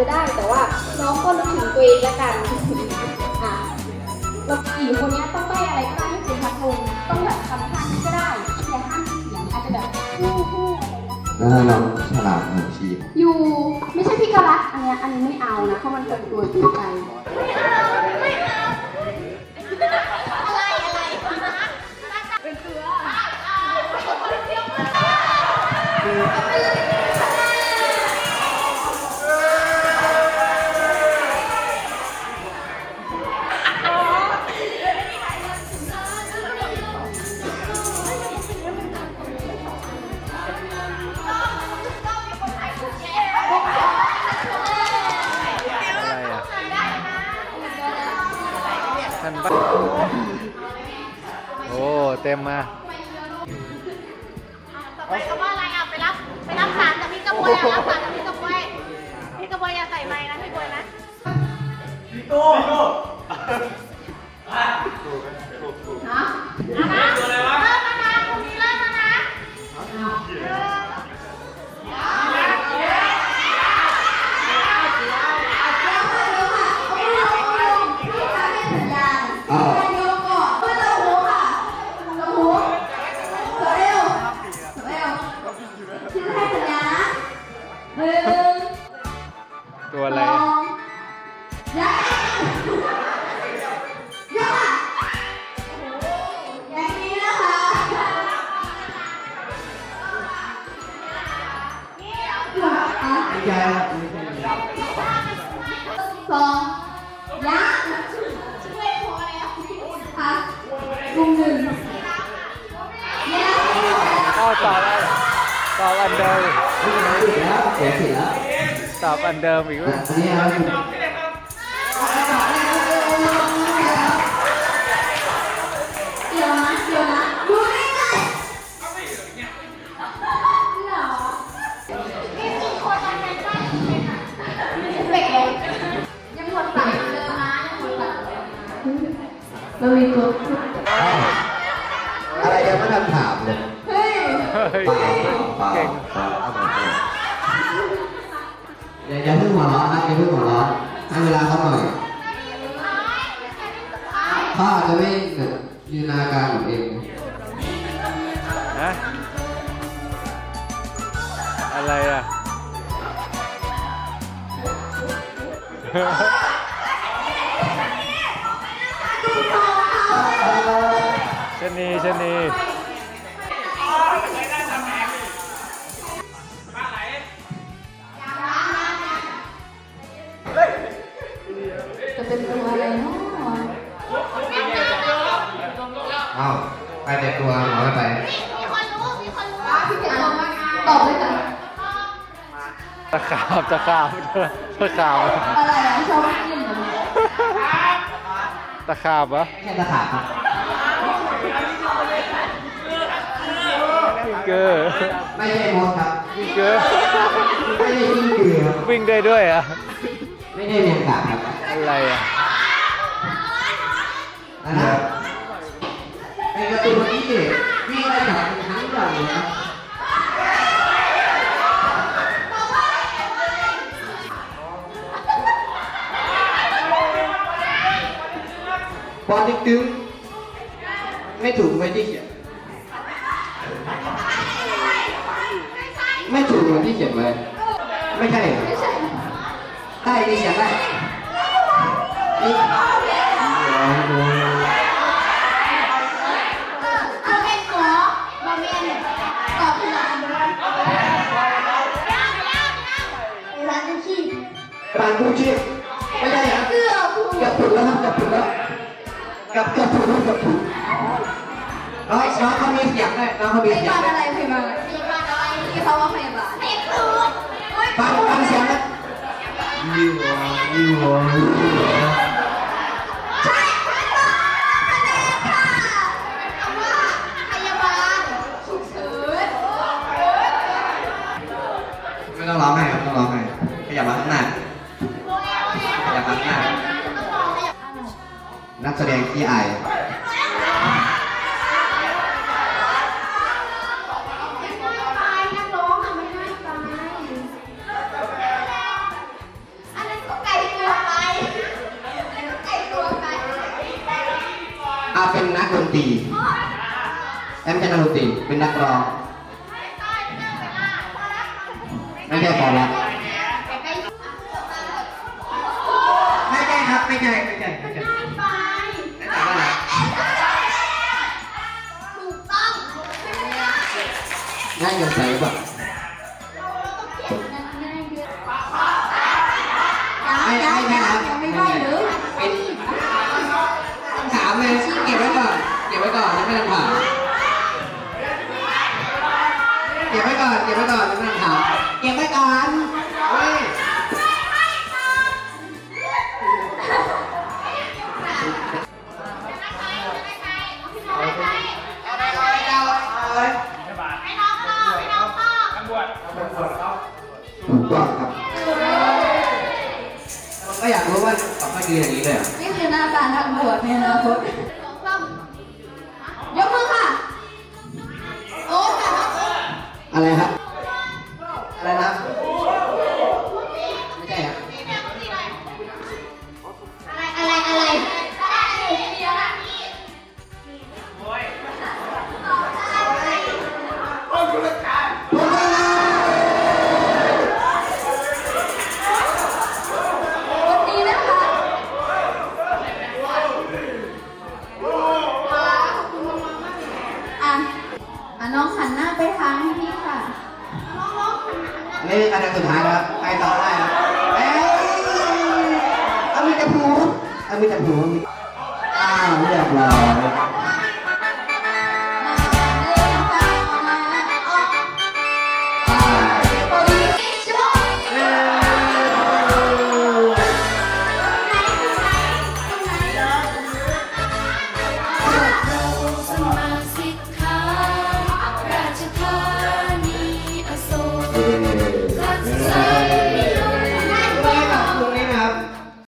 จะได้ แต่ว่าน้องก็นึกถึงตัวเองละกันอะเราหญิงคนนี้ต้องใบ้อะไรก็ได้ให้เป็นพัดลมต้องแบบทำท่านี้ก็ได้แต่ห้ามเสียงอาจจะแบบฮู้ฮู้อะไรนะแล้วน้องฉลาดหนูชีพอยู่ไม่ใช่พี่กะรัตอันเนี้ยอันนี้ไม่เอานะเพราะมันเป็นตัวเกินไปอะไรเป็นตัว ต็มมาต่อไปคำว่าอะไรอะไปรับไปรับสารจากพี่กระบวยอะรับสารจากพี่กระบวยพี่กระบวยอย่าใส่ไม้นะพี่กระบวยนะพี่โไม่ใช่ครับไม่ใช่สองยักษ์ช่วยพอแล้วค่ะกลุ่มหนึ่งยักษ์ก็ตอบอะไรตอบอันเดิมผิดแล้วเสียผิดแล้วตอบอันเดิมอีกแล้ว เรามีตัวอ้าวอะไรยังไม่ทันถามเลยเฮ้ยเฮ้ยเปล่าเปล่าเก่งเปล่าเอาใหม่เอาใหม่อย่าอย่าเพิ่งหัวเร้อนนะอย่าเพิ่งหัวเร้อนให้เวลาเขาหน่อยเขาอาจจะไม่แบบยืนอาการของเองฮะอะไรอะ ชะนีชะนีจะเป็นตัวอะไรเนาะอ้าวไปแต่ตัวหมอไม่ไปมีคนรู้มีคนรู้พี่เขียนตอบเลยค่ะตะขาบตะขาบตะขาบอะไรอะชอบกินเหรอตะขาบเหรอไม่ใช่ตะขาบครับ เกอร์ไม่ใช่มดครับวิ่งเกอร์ไม่ใช่กิ้งกือครับวิ่งได้ด้วยอะไม่ใช่เมียงกาบครับอะไรอะนะครับเป็นการ์ตูนที่วิ่งไล่จับเป็นทั้งอย่างเลยครับปอติ๊กตึงไม่ถูกไว้ที่เขียน ไม่ถูกเหมือนที่เขียนไว้ ไม่ใช่เหรอได้ที่เขียนได้นี่เอาเป็นหมอบอเมนตอบผิดร้านชีพปานกู้ชีพไม่ใช่เหรอเสื้อผูเกับถูกแล้วครับเกับถูกแล้วเกับเกับถูกแล้วเกับถูกน้องน้องเขามีเสียงด้วยน้องเขามีเสียงบาลด้วยอะไรพลพยาบาลอะไร ที่เขาว่าพยาบาลไม่ถูกฟังฟังเสียงนะวิววิววิวใช่ค่ะคำว่าพยาบาลฉุกเฉินไม่ต้องร้องไห้ครับต้องร้องไห้ขยับมาข้างหน้าขยับมาข้างหน้านักแสดงที่อาย แอมเป็นนักดนตรีเป็นนักร้องไม่ใช่ขอรับไม่ใช่ครับไม่ใช่ไม่ใช่ไม่ใช่แต่ว่าอะไรถูกต้องง่ายเกินไปป่ะง่ายเกินไม่ไม่ใช่ครับไม่ได้เลยเป็นต้อถามเลยเก็บไว้ก่อน เก็บไว้ก่อนยังไม่ต้องถามเก็บไว้ ก่อนเก็บไว้ก่อนยังไม่ต้องถามเก็บไว้ก่อนเฮ้ยให้น้องพ่อให้น้องพ่อถูกต้องครับก็อยากรู้ว่าตอบไม่ดีอย่างนี้เลยเหรอนี่คือหน้าตาทางบวชเนี่ยนะพุทธยกมือค่ะ โอ้แต่ว่าอะไรครับ ไมีแต่ผูเอามีแต่ผูอ้าวเรียบร้อย